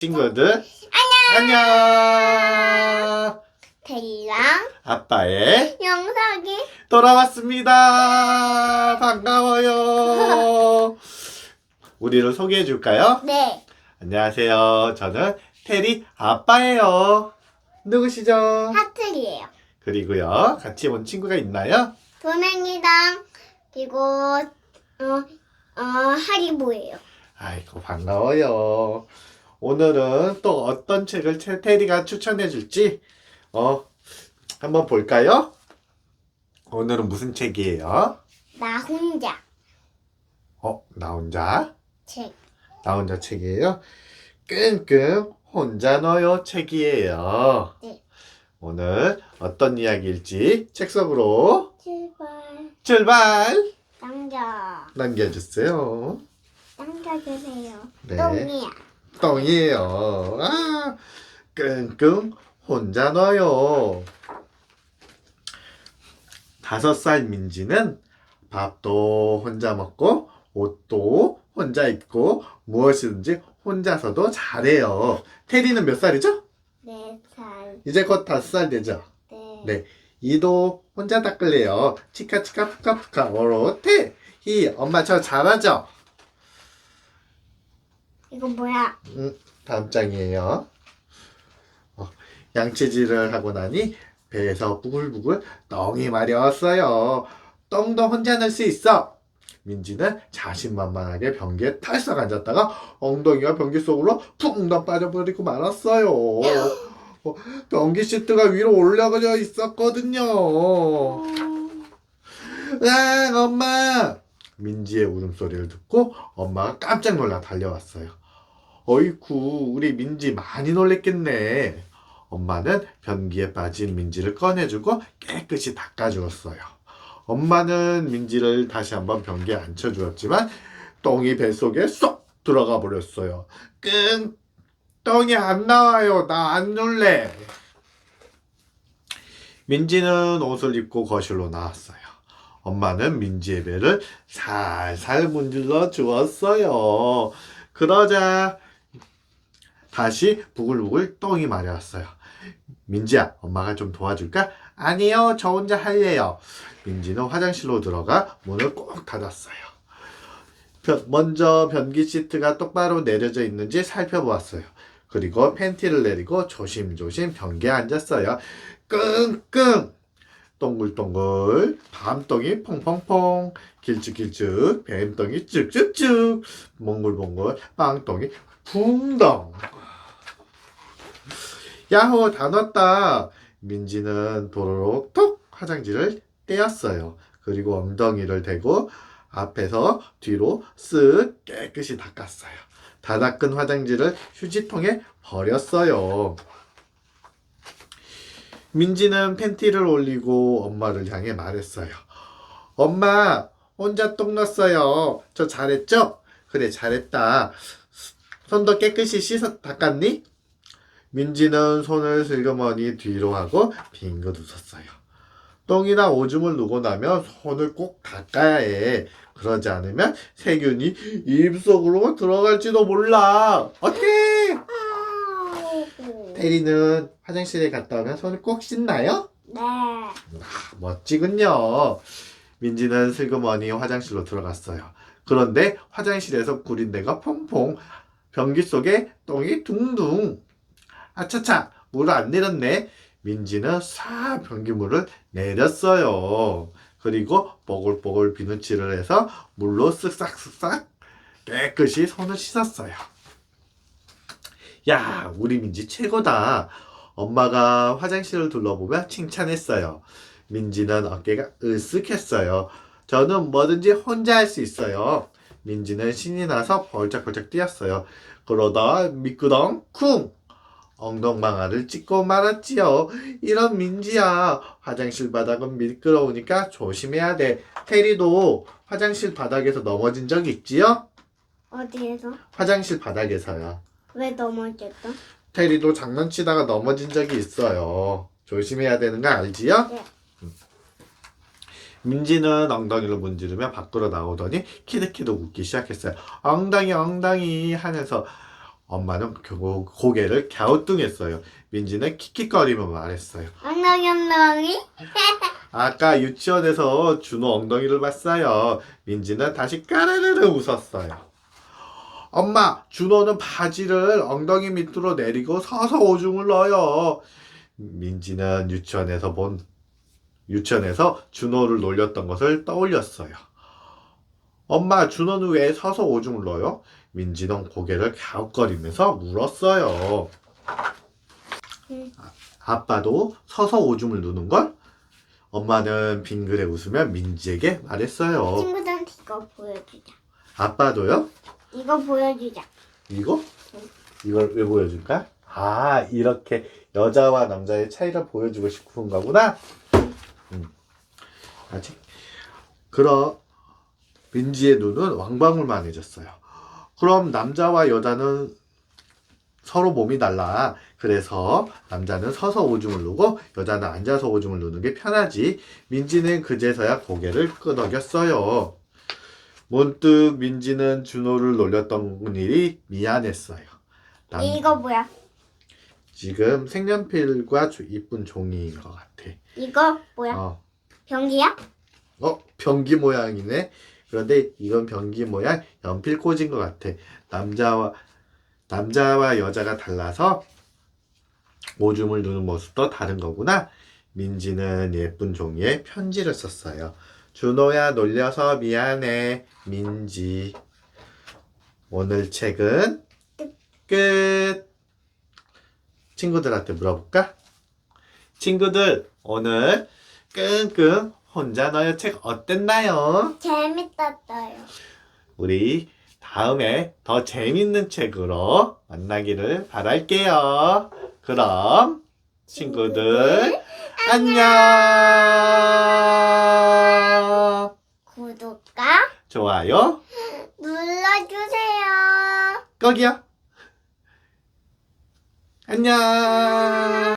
친구들. 안녕. 대리랑. 아빠의 영상이. 돌아왔습니다. 반가워요. 우리를 소개해 줄까요? 네. 안녕하세요. 저는 테리 아빠예요. 누구시죠? 하트리예요. 그리고요 같이 온 친구가 있나요? 도맹이랑 그리고 어, 어 하리보예요. 아이고 반가워요 오늘은 또 어떤 책을 테- 테리가 추천해 줄지 어 한번 볼까요? 오늘은 무슨 책이에요? 나 혼자 어, 나 혼자? 책. 나 혼자 책이에요? 끙끙 혼자 너요 책이에요. 네. 오늘 어떤 이야기일지 책 속으로 제발 출발! 당겨 남겨주세요. 당겨주세요. 네. 똥이야. 똥이에요. 아, 끙끙 혼자 너요. 다섯 살 민지는 밥도 혼자 먹고 옷도 혼자 입고 무엇이든지 혼자서도 잘해요. 테리는 몇 살이죠? 네 살. 이제 곧 다섯 살 되죠? 네. 네. 이도 혼자 닦을래요. 치카치카 푸카푸카 오로테 히 엄마 저 잘하죠? 이거 뭐야? 다음 장이에요. 어, 양치질을 하고 나니 배에서 부글부글 똥이 마려웠어요. 똥도 혼자 넣을 수 있어. 민지는 자신만만하게 변기에 탈썩 앉았다가 엉덩이가 변기 속으로 풍덩 빠져버리고 말았어요. 어, 변기 시트가 위로 올라가져 있었거든요. 음, 으악, 엄마! 민지의 울음소리를 듣고 엄마가 깜짝 놀라 달려왔어요. 어이쿠, 우리 민지 많이 놀랬겠네. 엄마는 변기에 빠진 민지를 꺼내주고 깨끗이 닦아주었어요. 엄마는 민지를 다시 한번 변기에 앉혀주었지만 똥이 뱃속에 쏙 들어가 버렸어요. 끙! 똥이 안 나와요. 나 안 놀래. 민지는 옷을 입고 거실로 나왔어요. 엄마는 민지의 배를 살살 문질러 주었어요. 그러자 다시 부글부글 똥이 마려웠어요. 민지야, 엄마가 좀 도와줄까? 아니요, 저 혼자 할래요. 민지는 화장실로 들어가 문을 꼭 닫았어요. 변- 먼저 변기 시트가 똑바로 내려져 있는지 살펴보았어요. 그리고 팬티를 내리고 조심조심 변기에 앉았어요. 끙끙! 동글동글 밤똥이 퐁퐁퐁 길쭉길쭉 뱀똥이 쭉쭉쭉 몽글몽글 빵똥이 붕덩 야호 다 넣었다 민지는 도로록 톡 화장지를 떼었어요 그리고 엉덩이를 대고 앞에서 뒤로 쓱 깨끗이 닦았어요 다 닦은 화장지를 휴지통에 버렸어요 민지는 팬티를 올리고 엄마를 향해 말했어요. 엄마, 혼자 똥 넣었어요. 저 잘했죠? 그래, 잘했다. 손도 깨끗이 씻어 닦았니? 민지는 손을 슬그머니 뒤로 하고 빙긋 웃었어요. 똥이나 오줌을 누고 나면 손을 꼭 닦아야 해. 그러지 않으면 세균이 입속으로 들어갈지도 몰라. 어때? 테리는 화장실에 갔다 오면 손을 꼭 씻나요? 네. 멋지군요. 민지는 슬그머니 화장실로 들어갔어요. 그런데 화장실에서 구린내가 퐁퐁, 변기 속에 똥이 둥둥. 아차차, 물을 안 내렸네. 민지는 싹 변기물을 내렸어요. 그리고 뽀글뽀글 비누칠을 해서 물로 쓱싹쓱싹 깨끗이 손을 씻었어요. 야, 우리 민지 최고다. 엄마가 화장실을 둘러보며 칭찬했어요. 민지는 어깨가 으쓱했어요. 저는 뭐든지 혼자 할 수 있어요. 민지는 신이 나서 벌쩍벌쩍 뛰었어요. 그러다 미끄덩 쿵! 엉덩방아를 찍고 말았지요. 이런 민지야. 화장실 바닥은 미끄러우니까 조심해야 돼. 테리도 화장실 바닥에서 넘어진 적 있지요? 어디에서? 화장실 바닥에서요. 왜 넘어졌어? 테리도 장난치다가 넘어진 적이 있어요. 조심해야 되는 거 알지요? 네. 음. 민지는 엉덩이를 문지르며 밖으로 나오더니 키득키득 웃기 시작했어요. 엉덩이 엉덩이 하면서 엄마는 결국 고개를 갸우뚱했어요. 민지는 킥킥거리며 말했어요. 엉덩이 엉덩이. 아까 유치원에서 준호 엉덩이를 봤어요. 민지는 다시 까르르르 웃었어요. 엄마, 준호는 바지를 엉덩이 밑으로 내리고 서서 오줌을 넣어요. 민지는 유치원에서 본, 유치원에서 준호를 놀렸던 것을 떠올렸어요. 엄마, 준호는 왜 서서 오줌을 넣어요? 민지는 고개를 갸웃거리면서 물었어요. 음. 아, 아빠도 서서 오줌을 누는 걸? 엄마는 빙그레 웃으며 민지에게 말했어요. 친구들한테 이거 보여주자. 아빠도요? 이거 보여주자. 이거? 이걸 왜 보여줄까? 아, 이렇게 여자와 남자의 차이를 보여주고 싶은 거구나? 음. 아직? 그럼 민지의 눈은 왕방울만해졌어요. 그럼 남자와 여자는 서로 몸이 달라. 그래서 남자는 서서 오줌을 누고 여자는 앉아서 오줌을 누는 게 편하지. 민지는 그제서야 고개를 끄덕였어요. 문득 민지는 준호를 놀렸던 일이 미안했어요. 남- 이거 뭐야? 지금 색연필과 조- 이쁜 종이인 것 같아. 이거 뭐야? 어, 변기야? 어, 변기 모양이네. 그런데 이건 변기 모양 연필 꽂은 것 같아. 남자와 남자와 여자가 달라서 오줌을 누는 모습도 다른 거구나. 민지는 예쁜 종이에 편지를 썼어요. 준호야 놀려서 미안해. 민지. 오늘 책은 끝. 친구들한테 물어볼까? 친구들, 오늘 끙끙 혼자 너의 책 어땠나요? 재밌었어요. 우리 다음에 더 재밌는 책으로 만나기를 바랄게요. 그럼 친구들 안녕. 구독과 좋아요. 눌러주세요. 꺽이요. 안녕.